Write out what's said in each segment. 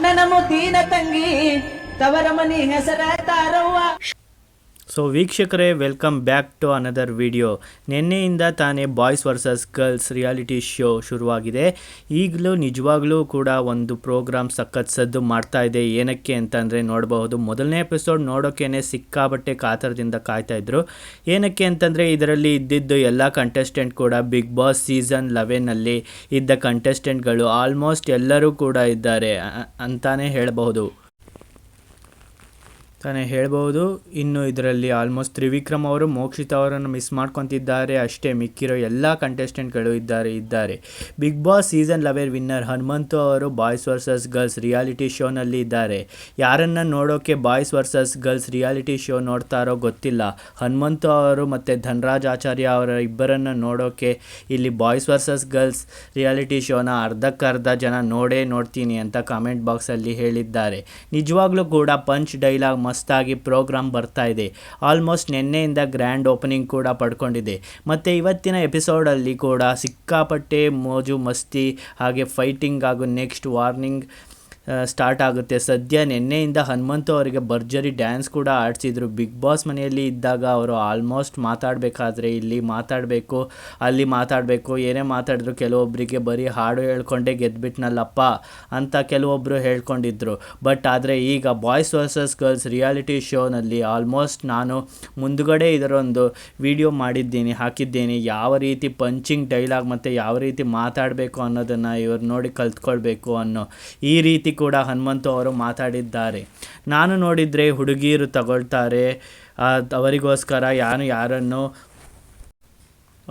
ನನ್ನ ಮುದ್ದಿನ ತಂಗಿ ತವರ ಮನಿ ಹೆಸರ ತಾರವ್ವ ಸೊ ವೀಕ್ಷಕರೇ welcome back to another video ನಿನ್ನೆಯಿಂದ ತಾನೇ boys versus girls reality show ಶುರುವಾಗಿದೆ. ಈಗಲೂ ನಿಜವಾಗ್ಲೂ ಕೂಡ ಒಂದು ಪ್ರೋಗ್ರಾಮ್ ಸದ್ದು ಮಾಡ್ತಾ ಇದೆ. ಏನಕ್ಕೆ ಅಂತಂದರೆ, ನೋಡಬಹುದು, ಮೊದಲನೇ ಎಪಿಸೋಡ್ ನೋಡೋಕ್ಕೇನೆ ಸಿಕ್ಕಾಬಟ್ಟೆ ಕಾತರದಿಂದ ಕಾಯ್ತಾ ಇದ್ರು. ಏನಕ್ಕೆ ಅಂತಂದರೆ, ಇದರಲ್ಲಿ ಇದ್ದಿದ್ದು ಎಲ್ಲ ಕಂಟೆಸ್ಟೆಂಟ್ ಕೂಡ ಬಿಗ್ ಬಾಸ್ ಸೀಸನ್ ಲೆವೆನಲ್ಲಿ ಇದ್ದ ಕಂಟೆಸ್ಟೆಂಟ್ಗಳು ಆಲ್ಮೋಸ್ಟ್ ಎಲ್ಲರೂ ಕೂಡ ಇದ್ದಾರೆ ಅಂತಾನೆ ಹೇಳಬಹುದು. ತಾನೇ ಹೇಳ್ಬೋದು ಇನ್ನು ಇದರಲ್ಲಿ ಆಲ್ಮೋಸ್ಟ್ ತ್ರಿವಿಕ್ರಮ್ ಅವರು, ಮೋಕ್ಷಿತ್ ಅವರನ್ನು ಮಿಸ್ ಮಾಡ್ಕೊತಿದ್ದಾರೆ. ಅಷ್ಟೇ ಮಿಕ್ಕಿರೋ ಎಲ್ಲ ಕಂಟೆಸ್ಟೆಂಟ್ಗಳು ಇದ್ದಾರೆ ಇದ್ದಾರೆ. Bigg Boss season eleven winner Hanumanthu ಅವರು ಬಾಯ್ಸ್ ವರ್ಸಸ್ ಗರ್ಲ್ಸ್ ರಿಯಾಲಿಟಿ ಶೋನಲ್ಲಿ ಇದ್ದಾರೆ. ಯಾರನ್ನು ನೋಡೋಕ್ಕೆ boys versus girls reality show ನೋಡ್ತಾರೋ ಗೊತ್ತಿಲ್ಲ. ಹನುಮಂತು ಅವರು ಮತ್ತು ಧನರಾಜ್ ಆಚಾರ್ಯ ಅವರ ಇಬ್ಬರನ್ನು ನೋಡೋಕ್ಕೆ ಇಲ್ಲಿ ಬಾಯ್ಸ್ ವರ್ಸಸ್ ಗರ್ಲ್ಸ್ ರಿಯಾಲಿಟಿ ಶೋನ ಅರ್ಧಕ್ಕರ್ಧ ಜನ ನೋಡೇ ನೋಡ್ತೀನಿ ಅಂತ ಕಾಮೆಂಟ್ ಬಾಕ್ಸಲ್ಲಿ ಹೇಳಿದ್ದಾರೆ. ನಿಜವಾಗ್ಲೂ ಕೂಡ ಪಂಚ್ ಡೈಲಾಗ್ ಮಸ್ತಾಗಿ ಪ್ರೋಗ್ರಾಮ್ ಬರ್ತಾ ಇದೆ. ಆಲ್ಮೋಸ್ಟ್ ನಿನ್ನೆಯಿಂದ ಗ್ರ್ಯಾಂಡ್ ಓಪನಿಂಗ್ ಕೂಡ ಪಡ್ಕೊಂಡಿದೆ. ಮತ್ತು ಇವತ್ತಿನ ಎಪಿಸೋಡಲ್ಲಿ ಕೂಡ ಸಿಕ್ಕಾಪಟ್ಟೆ ಮೋಜು ಮಸ್ತಿ ಹಾಗೆ ಫೈಟಿಂಗ್ ಹಾಗೂ ನೆಕ್ಸ್ಟ್ ವಾರ್ನಿಂಗ್ ಸ್ಟಾರ್ಟ್ ಆಗುತ್ತೆ. ಸದ್ಯ ನಿನ್ನೆಯಿಂದ ಹನುಮಂತು ಅವರಿಗೆ ಭರ್ಜರಿ ಡ್ಯಾನ್ಸ್ ಕೂಡ ಆಡಿಸಿದ್ರು. ಬಿಗ್ ಬಾಸ್ ಮನೆಯಲ್ಲಿ ಇದ್ದಾಗ ಅವರು ಆಲ್ಮೋಸ್ಟ್ ಮಾತಾಡಬೇಕಾದ್ರೆ ಇಲ್ಲಿ ಮಾತಾಡಬೇಕು, ಅಲ್ಲಿ ಮಾತಾಡಬೇಕು, ಏನೇ ಮಾತಾಡಿದ್ರು ಕೆಲವೊಬ್ಬರಿಗೆ ಬರೀ ಹಾಡು ಹೇಳ್ಕೊಂಡೇ ಗೆದ್ಬಿಟ್ನಲ್ಲಪ್ಪ ಅಂತ ಕೆಲವೊಬ್ಬರು ಹೇಳ್ಕೊಂಡಿದ್ರು. ಬಟ್ ಆದರೆ ಈಗ ಬಾಯ್ಸ್ ವರ್ಸಸ್ ಗರ್ಲ್ಸ್ ರಿಯಾಲಿಟಿ ಶೋನಲ್ಲಿ ಆಲ್ಮೋಸ್ಟ್ ನಾನು ಮುಂದುಗಡೆ ಇದರೊಂದು ವಿಡಿಯೋ ಮಾಡಿದ್ದೀನಿ, ಹಾಕಿದ್ದೀನಿ. ಯಾವ ರೀತಿ ಪಂಚಿಂಗ್ ಡೈಲಾಗ್ ಮತ್ತು ಯಾವ ರೀತಿ ಮಾತಾಡಬೇಕು ಅನ್ನೋದನ್ನು ಇವರು ನೋಡಿ ಕಲ್ತ್ಕೊಳ್ಬೇಕು ಅನ್ನೋ ಈ ರೀತಿ ಕೂಡ ಹನುಮಂತು ಅವರು ಮಾತಾಡಿದ್ದಾರೆ. ನಾನು ನೋಡಿದರೆ ಹುಡುಗಿಯರು ತಗೊಳ್ತಾರೆ. ಅವರಿಗೋಸ್ಕರ ಯಾರು ಯಾರನ್ನು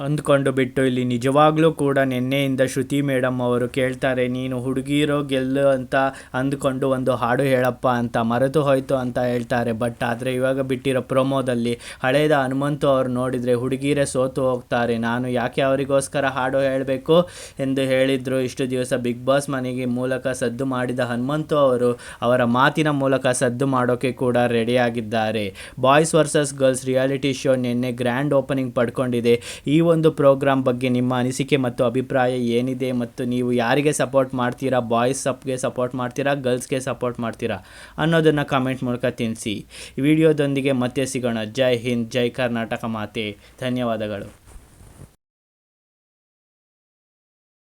ಅಂದ್ಕೊಂಡು ಬಿಟ್ಟು ಇಲ್ಲಿ ನಿಜವಾಗ್ಲೂ ಕೂಡ ನಿನ್ನೆಯಿಂದ ಶ್ರುತಿ ಮೇಡಮ್ ಅವರು ಕೇಳ್ತಾರೆ, ನೀನು ಹುಡುಗಿರೋ ಗೆಲ್ಲು ಅಂತ ಅಂದ್ಕೊಂಡು ಒಂದು ಹಾಡು ಹೇಳಪ್ಪ ಅಂತ ಮರೆತು ಹೋಯ್ತು ಅಂತ ಹೇಳ್ತಾರೆ. ಬಟ್ ಆದರೆ ಇವಾಗ ಬಿಟ್ಟಿರೋ ಪ್ರೊಮೋದಲ್ಲಿ ಹಳೇದ ಹನುಮಂತು ಅವರು ನೋಡಿದರೆ ಹುಡುಗಿರೇ ಸೋತು ಹೋಗ್ತಾರೆ. ನಾನು ಯಾಕೆ ಅವರಿಗೋಸ್ಕರ ಹಾಡು ಹೇಳಬೇಕು? ಎಂದು ಹೇಳಿದರು. ಇಷ್ಟು ದಿವಸ ಬಿಗ್ ಬಾಸ್ ಮನೆಗೆ ಮೂಲಕ ಸದ್ದು ಮಾಡಿದ ಹನುಮಂತು ಅವರು ಅವರ ಮಾತಿನ ಮೂಲಕ ಸದ್ದು ಮಾಡೋಕ್ಕೆ ಕೂಡ ರೆಡಿಯಾಗಿದ್ದಾರೆ. Boys versus girls reality show ನಿನ್ನೆ ಗ್ರ್ಯಾಂಡ್ ಓಪನಿಂಗ್ ಪಡ್ಕೊಂಡಿದೆ. ಈ ಒಂದು ಪ್ರೋಗ್ರಾಮ್ ಬಗ್ಗೆ ನಿಮ್ಮ ಅನಿಸಿಕೆ ಮತ್ತು ಅಭಿಪ್ರಾಯ ಏನಿದೆ ಮತ್ತು ನೀವು ಯಾರಿಗೆ ಸಪೋರ್ಟ್ ಮಾಡ್ತೀರಾ, ಬಾಯ್ಸ್ ಸಪ್ಗೆ ಸಪೋರ್ಟ್ ಮಾಡ್ತೀರಾ, ಗರ್ಲ್ಸ್ಗೆ ಸಪೋರ್ಟ್ ಮಾಡ್ತೀರಾ ಅನ್ನೋದನ್ನು ಕಾಮೆಂಟ್ ಮೂಲಕ ತಿಳಿಸಿ. ವಿಡಿಯೋದೊಂದಿಗೆ ಮತ್ತೆ ಸಿಗೋಣ. ಜೈ ಹಿಂದ್, ಜೈ ಕರ್ನಾಟಕ ಮಾತೆ. ಧನ್ಯವಾದಗಳು.